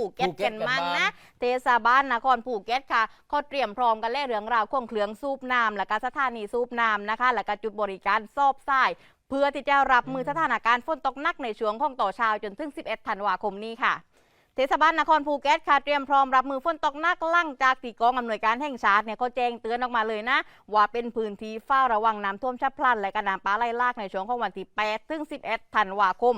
ภูเก็ตภูเก็กัตนกันมั่งบ้างนะ เทศบาลนครภูเก็ตค่ะเขาเตรียมพร้อมกันแล่เรื่องราวของเครื่องสูบน้ำและก็สถานีสูบน้ำนะคะ และก็จุดบริการซอบทราย เพื่อที่จะรับมือสถานการณ์ฝนตกหนักในช่วงของต่อเช้าจนถึง 11 ธันวาคมนี้ค่ะเทศบาลนครภูเก็ตค่ะเตรียมพร้อมรับมือฝนตกหนักลั่งจากที่กองอำนวยการแห่งชาติเนี่ยเขาแจ้งเตือนออกมาเลยนะ ว่าเป็นพื้นที่เฝ้าระวังน้ำท่วมฉับพลัน และก็น้ำป่าไหลหลากในช่วงของวันที่ 8 ถึง 11 ธันวาคม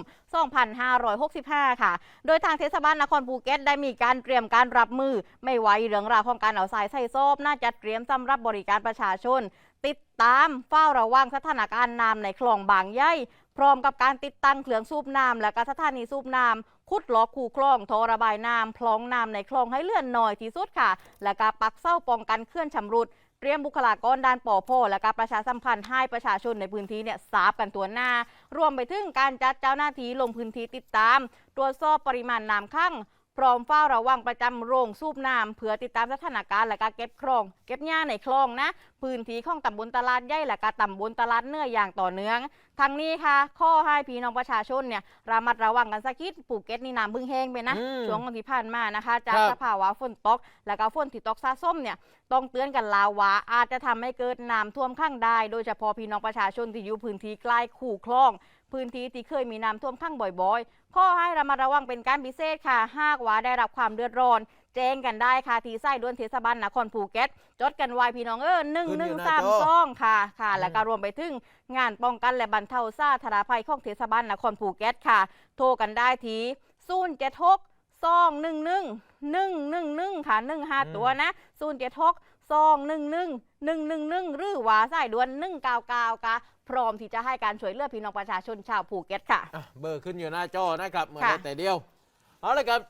2565 ค่ะ โดยทางเทศบาลนครภูเก็ตได้มีการเตรียมการรับมือ ไม่ไหวเรื่องราวของการเอาสายใส่โซบน่าจะเตรียมสำหรับบริการประชาชนติดตามเฝ้าระวังสถานการณ์น้ำในคลองบางใหญ่ พร้อมกับการติดตั้งเครื่องสูบน้ำและก็สถานีสูบน้ำขุดหลอกคูคลองท่อระบายน้ำพลองน้ำในคลองให้เลื่อนหน่อยที่สุดค่ะ และก็ปักเส้าป้องกันเคลื่อนชำรุดเตรียมบุคลากรด้านปอพอและการประชาสัมพันธ์ให้ประชาชนในพื้นที่เนี่ยทราบกันตัวหน้า รวมไปถึงการจัดเจ้าหน้าที่ลงพื้นที่ติดตาม ตรวจสอบปริมาณน้ำข้าง พร้อมเฝ้าระวังประจำโรงสูบน้ำเพื่อติดตามสถานการณ์และการเก็บคลอง เก็บหญ้าในคลองนะ พื้นที่ของตำบลตลาดใหญ่และก็ตำบลตลาดเนื้ออย่างต่อเนื่องทั้งนี้ค่ะ ข้อให้พี่น้องประชาชนเนี่ยระมัดระวังกันสักคิดภูเก็ตนี่น้ำพึ่งแห้งไปนะอืมช่วงวันที่ผ่านมานะคะ จากครับสภาวะฝนตก และก็ฝนที่ตกสะสมเนี่ยต้องเตือนกันลาวว่าอาจจะทำให้เกิดน้ำท่วมข้างได้ โดยเฉพาะพี่น้องประชาชนที่อยู่พื้นที่ใกล้ขู่คลอง พื้นที่ที่เคยมีน้ำท่วมข้างบ่อยๆ ข้อให้ระมัดระวังเป็นการพิเศษค่ะ หากว่าได้รับความเดือดร้อน แจ้งกันได้ค่ะ ที่ไส้ด้วนเทศบาลนครภูเก็ต จดกันไว้พี่น้องเออหนึ่งขึ้นหอยู่นึ่งหน้าสามจอสองค่ะค่ะ และก็รวมไปถึงงานป้องกันและบรรเทาสาธารณภัยของเทศบาลนครภูเก็ตค่ะ โทรกันได้ที่ศูนย์เจ็ดหกสองหนึ่งหนึ่งหนึ่งหนึ่งหนึ่งค่ะหนึ่งห้าตัวนะศูนย์เจ็ดหกสองหนึ่งหนึ่งหนึ่งหนึ่งหนึ่งหรือว่าสายด่วนหนึ่งเก้าเก้าค่ะ พร้อมที่จะให้การช่วยเหลือพี่น้องประชาชนชาวภูเก็ตค่ะ อะเบอร์ขึ้นอยู่หน้าจอนะครับเหมือนค่ะ แต่เดียวเอาละครับ